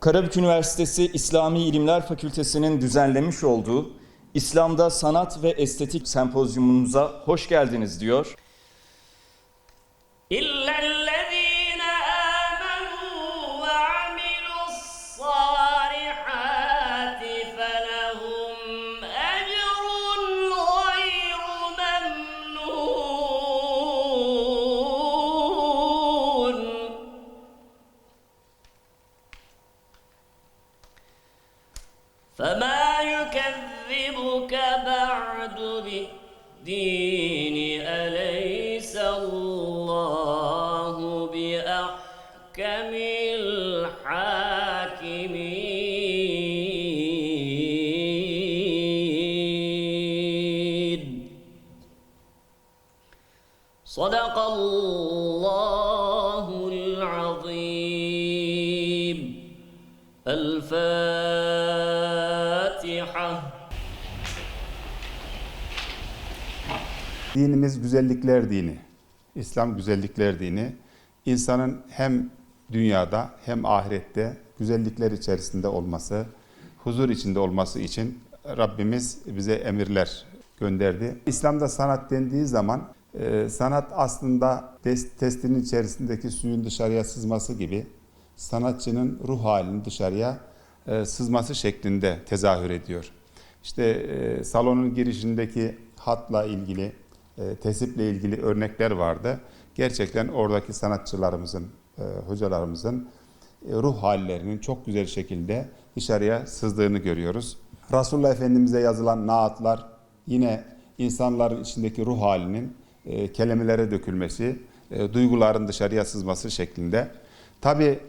Karabük Üniversitesi İslami İlimler Fakültesi'nin düzenlemiş olduğu İslam'da Sanat ve Estetik Sempozyumunuza hoş geldiniz diyor. İlla يكذبك بعد بالدين أليس الله بأحكم الحاكمين؟ صدق الله العظيم. الفاتحة Dinimiz güzellikler dini. İslam güzellikler dini. İnsanın hem dünyada hem ahirette güzellikler içerisinde olması, huzur içinde olması için Rabbimiz bize emirler gönderdi. İslam'da sanat dendiği zaman e, sanat aslında des- testinin içerisindeki suyun dışarıya sızması gibi sanatçının ruh halinin dışarıya e, sızması şeklinde tezahür ediyor. İşte e, salonun girişindeki hatla ilgili, e, tesiple ilgili örnekler vardı. Gerçekten oradaki sanatçılarımızın, hocalarımızın ruh hallerinin çok güzel şekilde dışarıya sızdığını görüyoruz. Resulullah Efendimiz'e yazılan naatlar yine insanların içindeki ruh halinin e, kelimelere dökülmesi, e, duyguların dışarıya sızması şeklinde. Tabi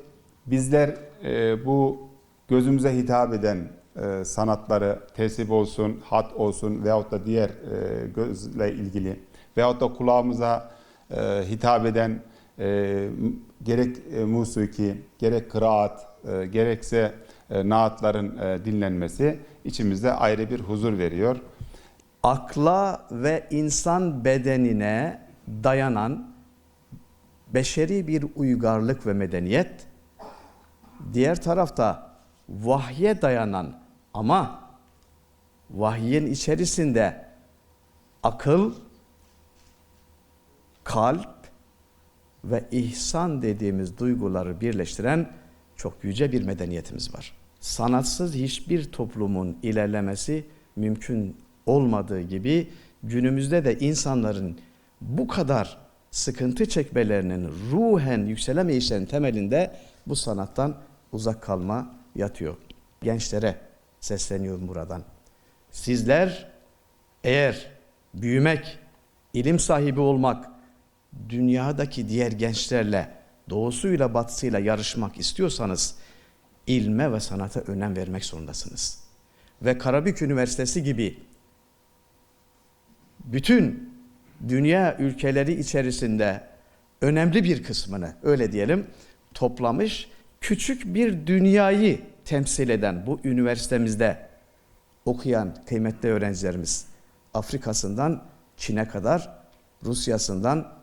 bizler e, bu gözümüze hitap eden e, sanatları, tesip olsun, hat olsun veyahut da diğer e, gözle ilgili veyahut da kulağımıza e, hitap eden e, gerek e, musiki, gerek kıraat, e, gerekse e, naatların e, dinlenmesi içimizde ayrı bir huzur veriyor. akla ve insan bedenine dayanan beşeri bir uygarlık ve medeniyet, diğer tarafta vahye dayanan ama vahyin içerisinde akıl, kalp ve ihsan dediğimiz duyguları birleştiren çok yüce bir medeniyetimiz var. Sanatsız hiçbir toplumun ilerlemesi mümkün olmadığı gibi günümüzde de insanların bu kadar sıkıntı çekmelerinin ruhen yükselemeyişlerinin temelinde bu sanattan uzak kalma yatıyor. Gençlere sesleniyorum buradan. Sizler eğer büyümek, ilim sahibi olmak, dünyadaki diğer gençlerle doğusuyla batısıyla yarışmak istiyorsanız ilme ve sanata önem vermek zorundasınız. Ve Karabük Üniversitesi gibi bütün dünya ülkeleri içerisinde önemli bir kısmını öyle diyelim toplamış küçük bir dünyayı temsil eden bu üniversitemizde okuyan kıymetli öğrencilerimiz Afrika'sından Çin'e kadar, Rusya'sından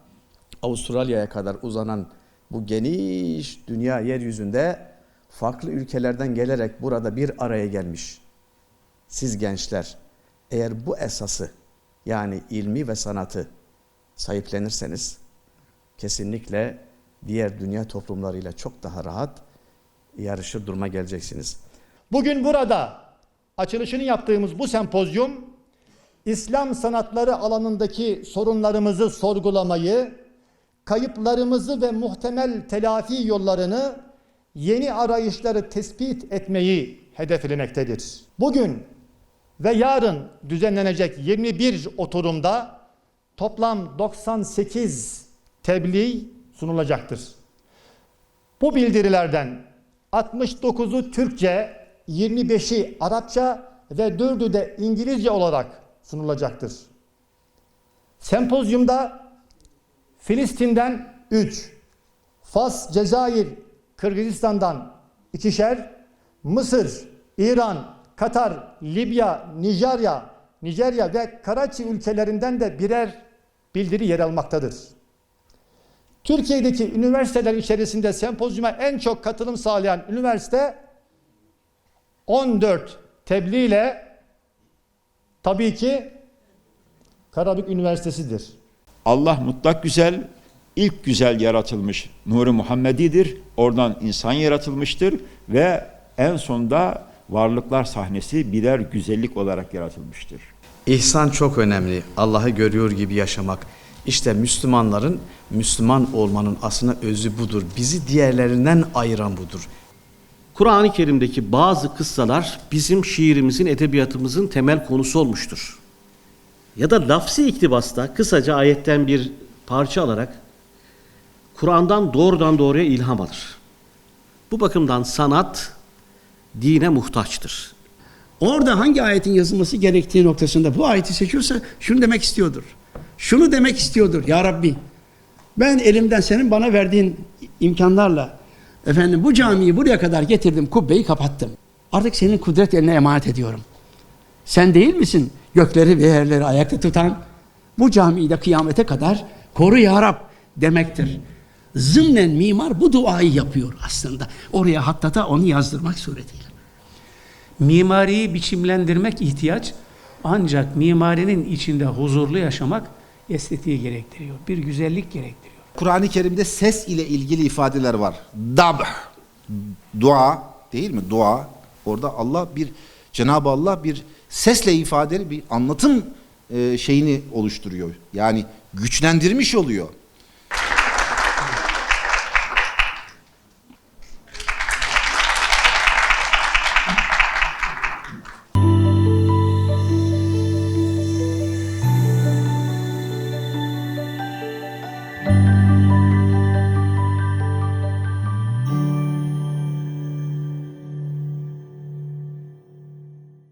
Avustralya'ya kadar uzanan bu geniş dünya yeryüzünde farklı ülkelerden gelerek burada bir araya gelmiş. Siz gençler eğer bu esası yani ilmi ve sanatı sahiplenirseniz kesinlikle diğer dünya toplumlarıyla çok daha rahat yarışır duruma geleceksiniz. Bugün burada açılışını yaptığımız bu sempozyum İslam sanatları alanındaki sorunlarımızı sorgulamayı, kayıplarımızı ve muhtemel telafi yollarını, yeni arayışları tespit etmeyi hedeflemektedir. Bugün ve yarın düzenlenecek 21 oturumda toplam 98 tebliğ sunulacaktır. Bu bildirilerden 69'u Türkçe, 25'i Arapça ve 4'ü de İngilizce olarak sunulacaktır. Sempozyumda Filistin'den 3, Fas, Cezayir, Kırgızistan'dan ikişer, Mısır, İran, Katar, Libya, Nijerya, Nijerya ve Karaçi ülkelerinden de birer bildiri yer almaktadır. Türkiye'deki üniversiteler içerisinde sempozyuma en çok katılım sağlayan üniversite 14 tebliğ ile tabii ki Karabük Üniversitesi'dir. Allah mutlak güzel, ilk güzel yaratılmış nuru Muhammedidir. Oradan insan yaratılmıştır ve en sonda varlıklar sahnesi birer güzellik olarak yaratılmıştır. İhsan çok önemli. Allah'ı görüyor gibi yaşamak. İşte Müslümanların Müslüman olmanın aslında özü budur. Bizi diğerlerinden ayıran budur. Kur'an-ı Kerim'deki bazı kıssalar bizim şiirimizin, edebiyatımızın temel konusu olmuştur. Ya da lafsi iktibasta kısaca ayetten bir parça alarak Kur'an'dan doğrudan doğruya ilham alır. Bu bakımdan sanat dine muhtaçtır. Orada hangi ayetin yazılması gerektiği noktasında bu ayeti seçiyorsa şunu demek istiyordur. Şunu demek istiyordur ya Rabbi. Ben elimden senin bana verdiğin imkanlarla efendim bu camiyi buraya kadar getirdim, kubbeyi kapattım. Artık senin kudret eline emanet ediyorum. Sen değil misin gökleri ve yerleri ayakta tutan? Bu camiyi de kıyamete kadar koru ya Rab demektir. Zımnen mimar bu duayı yapıyor aslında. Oraya hatta da onu yazdırmak suretiyle. Mimariyi biçimlendirmek ihtiyaç ancak mimarinin içinde huzurlu yaşamak estetiği gerektiriyor. Bir güzellik gerektiriyor. Kur'an-ı Kerim'de ses ile ilgili ifadeler var. Dab, dua değil mi? Dua. Orada Allah bir, Cenab-ı Allah bir sesle ifadeli bir anlatım e, şeyini oluşturuyor. Yani güçlendirmiş oluyor.